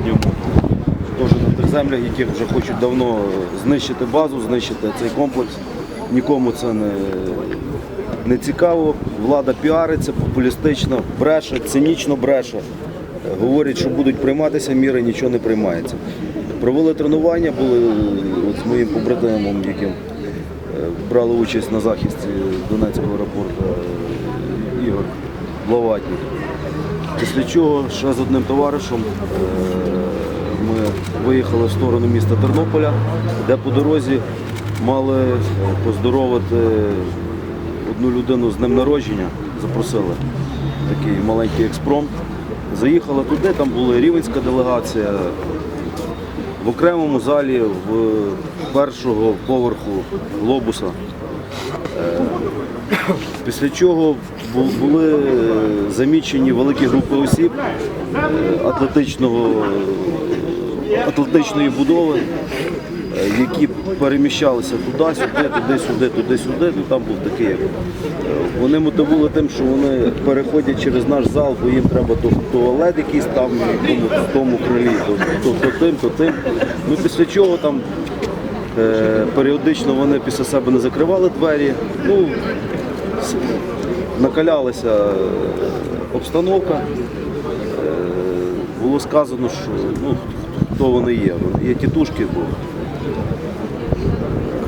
безпосередньо теж на тих землях, яких вже хочуть давно знищити базу, знищити цей комплекс. Нікому це не, не цікаво. Влада піариться, популістично, бреше, цинічно бреше. Говорять, що будуть прийматися міри, нічого не приймається. Провели тренування, були от з моїм побратимом, яким е, брали участь на захисті Донецького аеропорту е, Ігор Блаватній. Після чого ще з одним товаришем е, ми виїхали в сторону міста Тернополя, де по дорозі мали е, поздоровити одну людину з днем народження, запросили такий маленький експромт. Заїхали туди, там була рівенська делегація. В окремому залі в першого поверху глобуса Після чого були е, замічені великі групи осіб атлетичного, атлетичної будови, е, які переміщалися туди-сюди, туди-сюди, туди-сюди. Ну, там був такий. як, е, Вони мотивували тим, що вони переходять через наш зал, бо їм треба то туалет якийсь там, в тому, тому крилі, то, то, то тим, то тим. Ну, після чого там Періодично вони після себе не закривали двері. Ну, накалялася е, обстановка. Е, Було сказано, що ну, хто вони є. Є тітушки, бо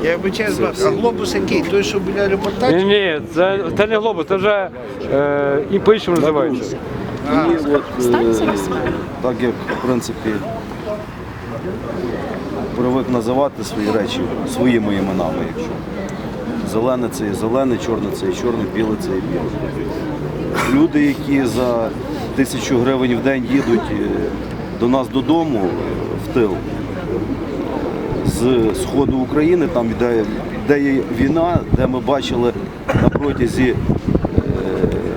Я вибачаюсь, вас, а глобус який? Той, що біля Ні, ні, це, це не глобус, це вже е, і по-іншому називається. і от, е, так як в принципі привик називати свої речі своїми іменами, якщо зелене це і зелене, чорне це і чорне, біле це і біле. Люди, які за тисячу гривень в день їдуть е, до нас додому е, в тил з сходу України, там де, де є війна, де ми бачили на протязі е,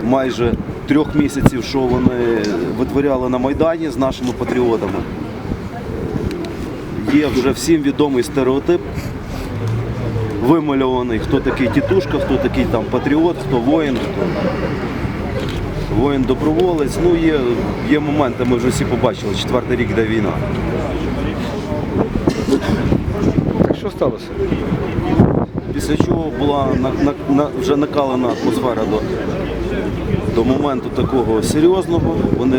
майже трьох місяців, що вони витворяли на Майдані з нашими патріотами. Є вже всім відомий стереотип, вимальований, хто такий тітушка, хто такий там патріот, хто воїн, хто воїн-доброволець. Ну, є, є моменти, ми вже всі побачили, четвертий рік, де війна. Так що сталося? Після чого була на, на, на, вже накалена атмосфера до, до моменту такого серйозного. Вони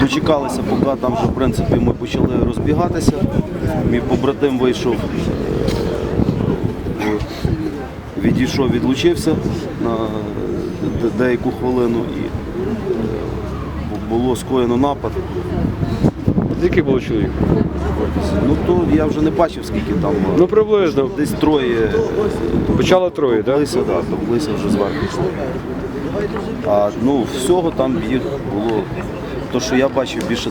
дочекалися, поки там вже, в принципі, ми почали розбігатися. Мій побратим вийшов, е, відійшов, відлучився на деяку хвилину і е, було скоєно напад. Який було чоловік? Ну то я вже не бачив, скільки там. е, Ну приблизно. Десь троє Почало троє, так? Товклися, да, товклися вже зверху. А ну, всього там їх було, то що я бачив, більше